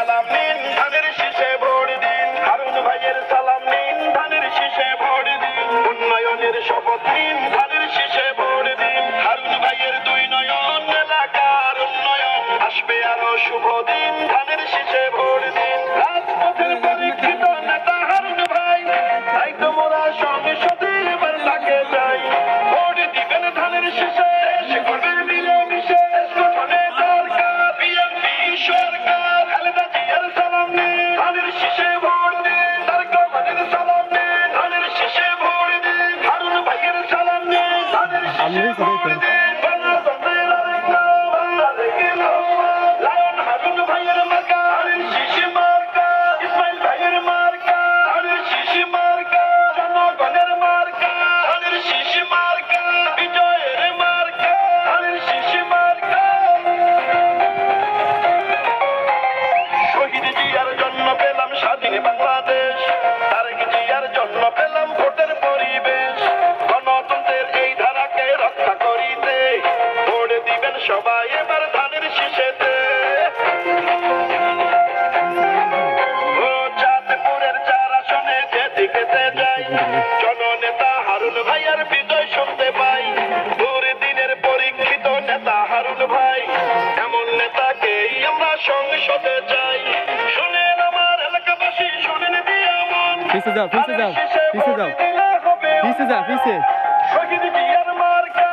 সালাম নিন, ধানের শীষে ভোট দিন। হারুন ভাইয়ের সালাম নিন, ধানের শীষে ভোট দিন। উন্নয়নের শপথ নিন, ধানের শীষে ভোট দিন। হারুন ভাইয়ের দুই নয়ন, এলাকার উন্নয়ন। আসবে আরও শুভ দিন, ধানের শীষে ধানের সবাই এবার ধানের শীষেতে। ও চাঁদপুরের চার আসনে যেদিকেতে যাই জননেতা হারুন ভাইয়ার বিজয় শুনতে পাই। দিনের পরীক্ষিত নেতা হারুন ভাই এমন নেতাকেই আমরা সংসদে চাই। শুনেন আমার এলাকাবাসী শুনেন দিয়া মন পিছে যাও, পিছে যাও, ধানের শীষে পিছে যাও। পিছে শহীদ জিয়ার মার্কা